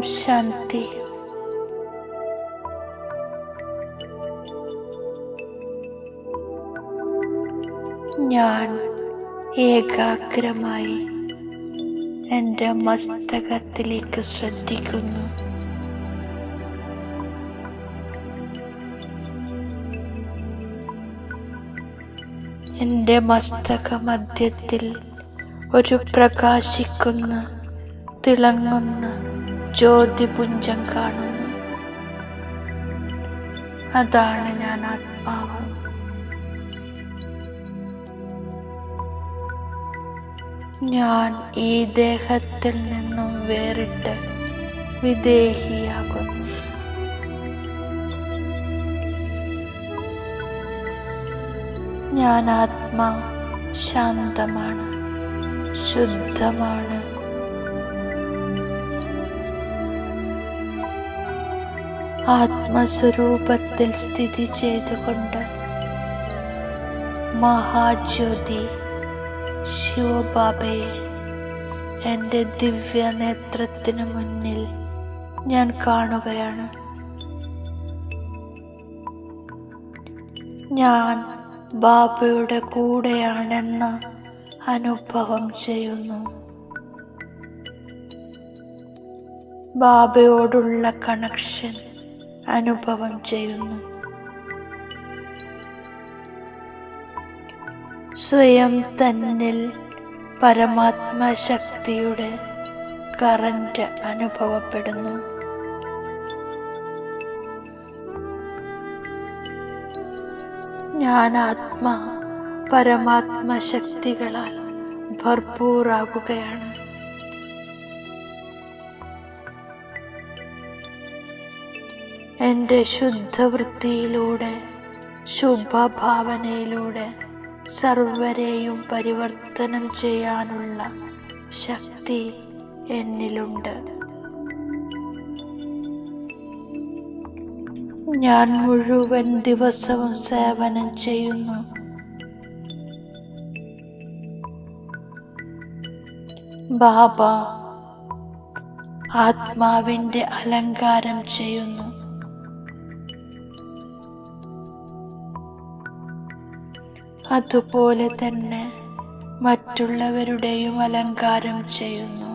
ശാന്തി. ഞാൻ ഏകാഗ്രമായി എന്റെ മസ്തകത്തിലേക്ക് ശ്രദ്ധിക്കുന്നു. എന്റെ മസ്തക മധ്യത്തിൽ ഒരു പ്രകാശിക്കുന്ന തിളങ്ങുന്ന ജ്യോതിപുഞ്ചം കാണുന്നു. അതാണ് ഞാൻ ആത്മാവ്. ഞാൻ ഈ ദേഹത്തിൽ നിന്നും വേറിട്ട് വിദേഹിയാകുന്നു. ഞാൻ ആത്മാ ശാന്തമാണ് ശുദ്ധമാണ്. ആത്മസ്വരൂപത്തിൽ സ്ഥിതി ചെയ്തുകൊണ്ട് മഹാജ്യോതി ശിവബാബയെ എന്റെ ദിവ്യ നേത്രത്തിന് മുന്നിൽ ഞാൻ കാണുകയാണ്. ഞാൻ ബാബയുടെ കൂടെയാണെന്ന് അനുഭവം ചെയ്യുന്നു. ബാബയോടുള്ള കണക്ഷൻ അനുഭവം ചെയ്യുന്നു. സ്വയം തന്നിൽ പരമാത്മശക്തിയുടെ കറന്റ് അനുഭവപ്പെടുന്നു. ഞാൻ ആത്മാ പരമാത്മ എന്റെ ശുദ്ധവൃത്തിയിലൂടെ ശുഭഭാവനയിലൂടെ സർവരെയും പരിവർത്തനം ചെയ്യാനുള്ള ശക്തി എന്നിലുണ്ട്. ഞാൻ മുഴുവൻ ദിവസവും സേവനം ചെയ്യുന്നു. ബാബ ആത്മാവിന്റെ അലങ്കാരം ചെയ്യുന്നു. അതുപോലെ തന്നെ മറ്റുള്ളവരുടെയും അലങ്കാരം ചെയ്യുന്നു.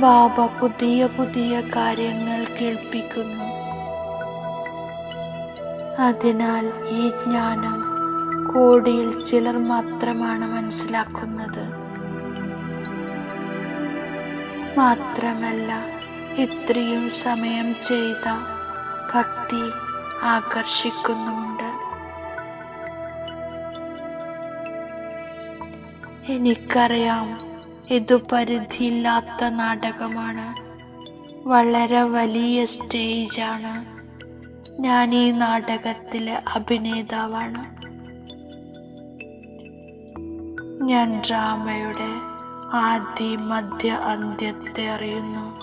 ബാബ പുതിയ പുതിയ കാര്യങ്ങൾ കേൾപ്പിക്കുന്നു. അതിനാൽ ഈ ജ്ഞാനം കോടിയിൽ ചിലർ മാത്രമാണ് മനസ്സിലാക്കുന്നത്. മാത്രമല്ല ഇത്രയും സമയം ചെയ്ത ഭക്തി ആകർഷിക്കുന്നുമുണ്ട്. എനിക്കറിയാം ഇത് പരിധിയില്ലാത്ത നാടകമാണ്. വളരെ വലിയ സ്റ്റേജാണ്. ഞാൻ ഈ നാടകത്തിലെ അഭിനേതാവാണ്. ഞാൻ ഡ്രാമയുടെ ആദ്യ മധ്യ അന്ത്യത്തെ അറിയുന്നു.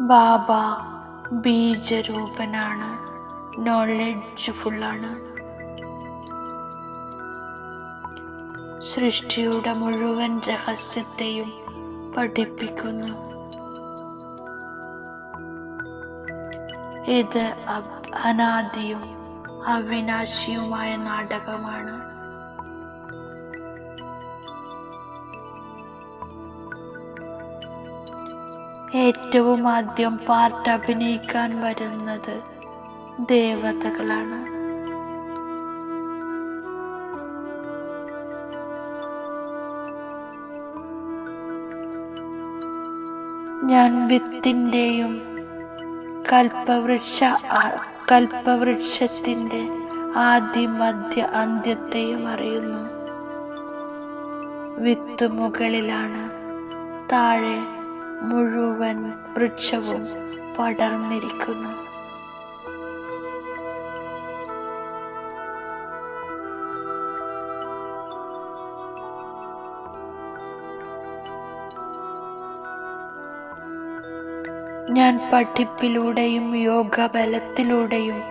ബാബ ബീജരൂപനാണ്. നോളജ്ഫുള്ളാണ് സൃഷ്ടിയുടെ മുഴുവൻ രഹസ്യത്തെയും പഠിപ്പിക്കുന്നു. ഇത് അനാദിയും അവിനാശിയുമായ നാടകമാണ്. ഏറ്റവും ആദ്യം പാർട്ട് അഭിനയിക്കാൻ വരുന്നത് ദേവതകളാണ്. ഞാൻ വിത്തിന്റെയും കൽപ്പവൃക്ഷ കൽപ്പവൃക്ഷത്തിന്റെ ആദ്യ മധ്യ അന്ത്യത്തെയും അറിയുന്നു. വിത്ത് മുകളിലാണ് താഴെ മുഴുവൻ വൃക്ഷവും പടർന്നിരിക്കുന്നു. ഞാൻ പഠിപ്പിലൂടെയും യോഗ ബലത്തിലൂടെയും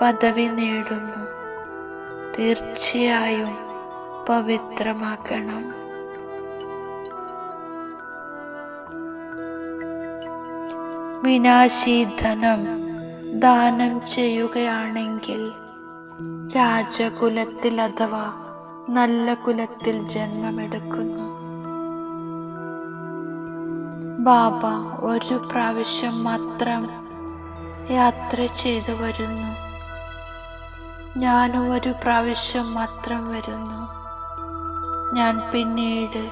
പദവി നേടുന്നു. തീർച്ചയായും പവിത്രമാക്കണം. വിനാശീധനം ദാനം ചെയ്യുകയാണെങ്കിൽ രാജകുലത്തിൽ അഥവാ നല്ല കുലത്തിൽ ജന്മമെടുക്കുന്നു. ബാബ ഒരു പ്രാവശ്യം മാത്രം യാത്ര ചെയ്തു വരുന്നു. ഞാനും ഒരു പ്രാവശ്യം മാത്രം വരുന്നു. ഞാൻ പിന്നീട്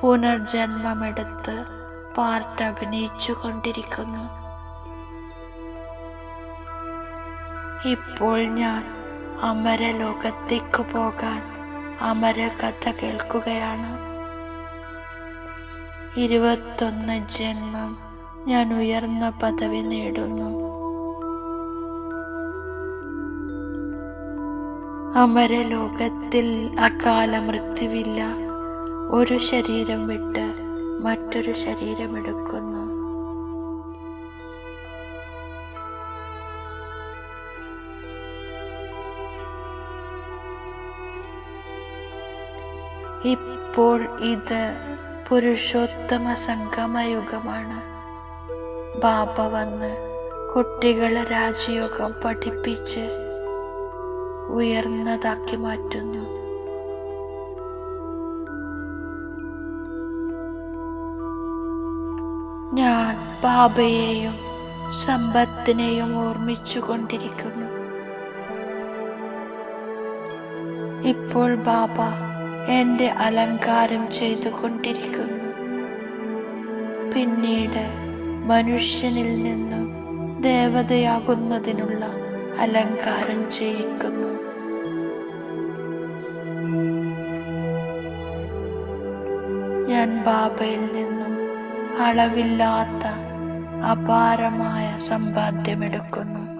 പുനർജന്മമെടുത്ത് പാർട്ട് അഭിനയിച്ചു കൊണ്ടിരിക്കുന്നു ഇപ്പോൾ ഞാൻ അമരലോകത്തേക്ക് പോകാൻ അമര കഥ കേൾക്കുകയാണ്. ഇരുപത്തൊന്ന് ജന്മം ഞാൻ ഉയർന്ന പദവി നേടുന്നു. അമരലോകത്തിൽ അകാല മൃത്യുവില്ല. ഒരു ശരീരം വിട്ട് മറ്റൊരു ശരീരമെടുക്കുന്നു ഇപ്പോൾ ഇത് പുരുഷോത്തമ സംഗമയുഗമാണ് ബാബ വന്ന് കുട്ടികളെ രാജയോഗം പഠിപ്പിച്ച് ഉയർന്നതാക്കി മാറ്റുന്നു. ബാബയെയും സമ്പത്തിനെയും ഓർമ്മിച്ചു കൊണ്ടിരിക്കുന്നു ഇപ്പോൾ ബാബ എന്റെ അലങ്കാരം ചെയ്തുകൊണ്ടിരിക്കുന്നു. പിന്നീട് മനുഷ്യനിൽ നിന്നും ദേവതയാകുന്നതിനുള്ള അലങ്കാരം ചെയ്യിക്കുന്നു. ഞാൻ ബാബയിൽ നിന്നും അളവില്ലാത്ത അപാരമായ സമ്പാദ്യമെടുക്കുന്നു.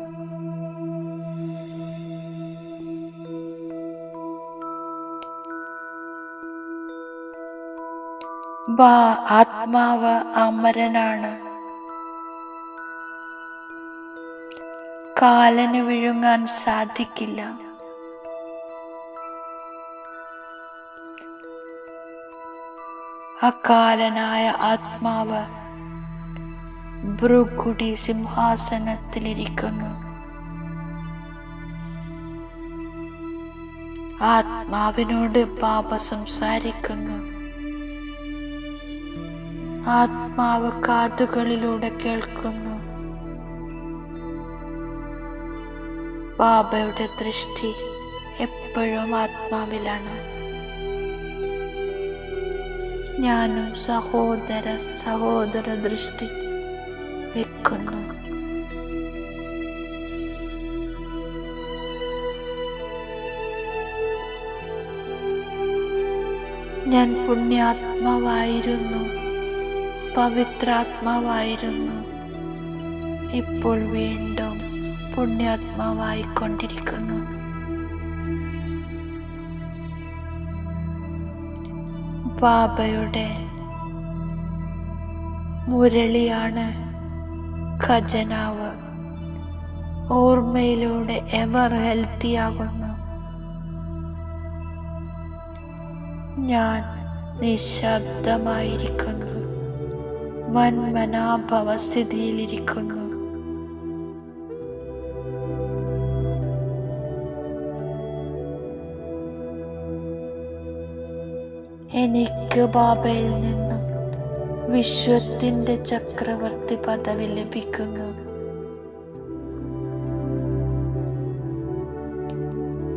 ബാ ആത്മാവ് അമരനാണ്. കാലന് വിഴുങ്ങാൻ സാധിക്കില്ല. അകാലനായ ആത്മാവ് ഭ്രുകുടി സിംഹാസനത്തിലിരിക്കുന്നു. ആത്മാവിനോട് പാപ സംസാരിക്കുന്നു. ആത്മാവ് കാതുകളിലൂടെ കേൾക്കുന്നു. ബാബയുടെ ദൃഷ്ടി എപ്പോഴും ആത്മാവിലാണ്. ഞാനും സഹോദര സഹോദര ദൃഷ്ടി വെക്കുന്നു ഞാൻ പുണ്യാത്മാവായിരുന്നു പവിത്രാത്മാവായിരുന്നു. ഇപ്പോൾ വീണ്ടും പുണ്യാത്മാവായിക്കൊണ്ടിരിക്കുന്നു. ബാബയുടെ മുരളിയാണ് ഖജനാവ് ഓർമ്മയിലൂടെ എവർ ഹെൽത്തിയാകുന്നു ഞാൻ നിശബ്ദമായിരിക്കുന്നു. മന്മനാഭവ സ്ഥിതിയിലിരിക്കുന്നു. എനിക്ക് ബാബയിൽ നിന്നും വിശ്വത്തിന്റെ ചക്രവർത്തി പദവി ലഭിക്കുന്നു.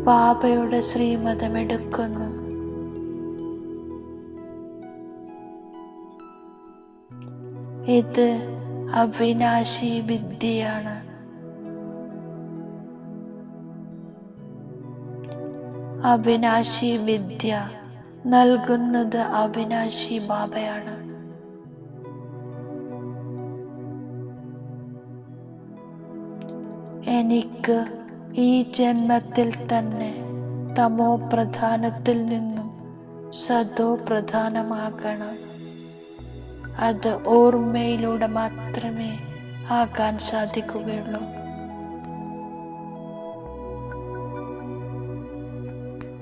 ബാബയുടെ ശ്രീമതം എടുക്കുന്നു ഇത് അവിനാശി വിദ്യയാണ്. അവിനാശി വിദ്യ നൽകുന്നത് അവിനാശി ബാബയാണ്. എനിക്ക് ഈ ജന്മത്തിൽ തന്നെ തമോ പ്രധാനത്തിൽ നിന്നും സതോ പ്രധാനമാകണം. അത് ഓർമ്മയിലൂടെ മാത്രമേ ആകാൻ സാധിക്കുകയുള്ളൂ.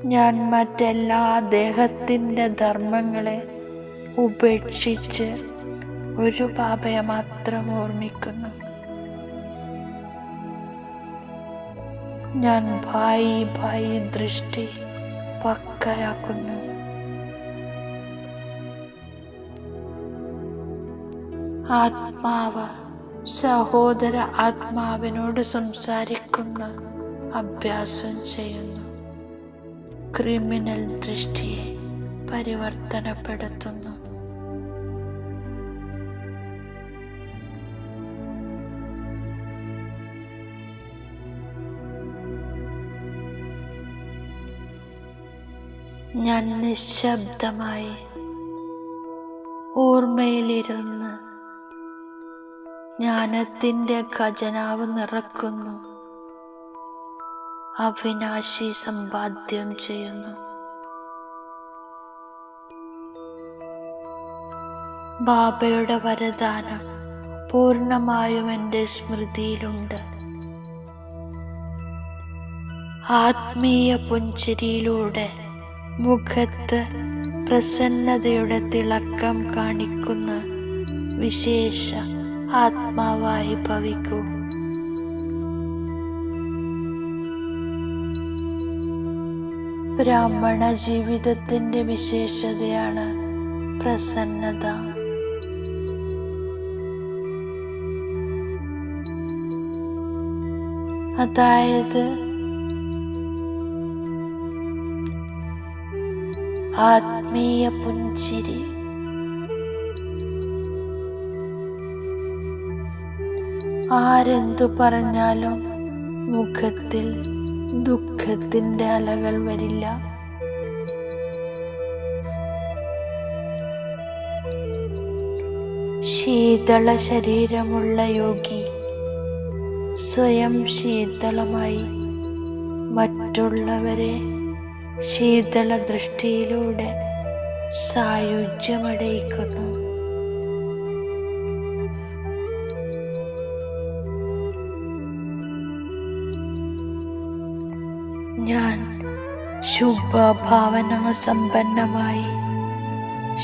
ഞാൻ മറ്റെല്ലാ ദേഹത്തിന്റെ ധർമ്മങ്ങളെ ഉപേക്ഷിച്ച് ഒരു പാപയെ മാത്രം ഓർമ്മിക്കുന്നു. ഞാൻ ഭായി ഭായി ദൃഷ്ടി പക്കയാക്കുന്നു. ആത്മാവ് സഹോദര ആത്മാവിനോട് സംസാരിക്കുന്ന അഭ്യാസം ചെയ്യുന്നു. ക്രിമിനൽ ദൃഷ്ടിയെ പരിവർത്തനപ്പെടുത്തുന്നു. ഞാൻ നിശബ്ദമായി ഓർമ്മയിലിരുന്ന് ജ്ഞാനത്തിന്റെ ഖജനാവ് നിറക്കുന്നു. അവിനാശി സമ്പാദ്യം ചെയ്യുന്നു. ബാബയുടെ വരദാനം പൂർണമായും എന്റെ സ്മൃതിയിലുണ്ട്. ആത്മീയ പുഞ്ചിരിയിലൂടെ മുഖത്ത് പ്രസന്നതയുടെ തിളക്കം കാണിക്കുന്ന വിശേഷ ആത്മാവായി ഭവിക്കൂ. ബ്രാഹ്മണ ജീവിതത്തിന്റെ വിശേഷതയാണ് പ്രസന്നത. അതായത് ആത്മീയ പുഞ്ചിരി. ആരെന്തു പറഞ്ഞാലും മുഖത്തിൽ ദുഃഖത്തിന്റെ അലകൾ വരില്ല. ശീതള ശരീരമുള്ള യോഗി സ്വയം ശീതളമായി മറ്റുള്ളവരെ ശീതള ദൃഷ്ടിയിലൂടെ സായുജ്യമടയിക്കുന്നു. ഞാൻ ശുഭഭാവന സമ്പന്നമായി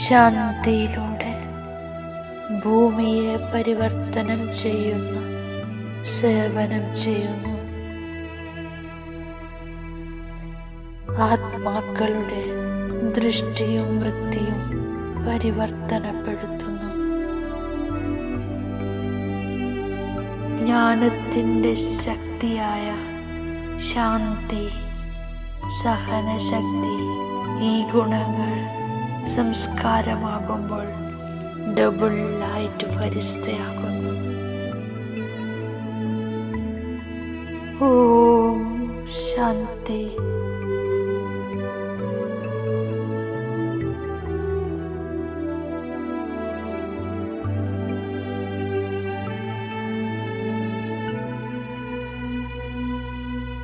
ശാന്തിയിലൂടെ ഭൂമിയെ പരിവർത്തനം ചെയ്യുന്നു സേവനം ചെയ്യുന്നു. ആത്മാക്കളുടെ ദൃഷ്ടിയും വൃത്തിയും പരിവർത്തനപ്പെടുത്തുന്നു. ജ്ഞാനത്തിന്റെ ശക്തിയായ ശാന്തി സഹനശക്തി ഈ ഗുണങ്ങൾ സംസ്കാരമാകുമ്പോൾ ഡബിൾ ആയിട്ട് പരിസ്ഥയാകുന്നു ഓം ശാന്തി.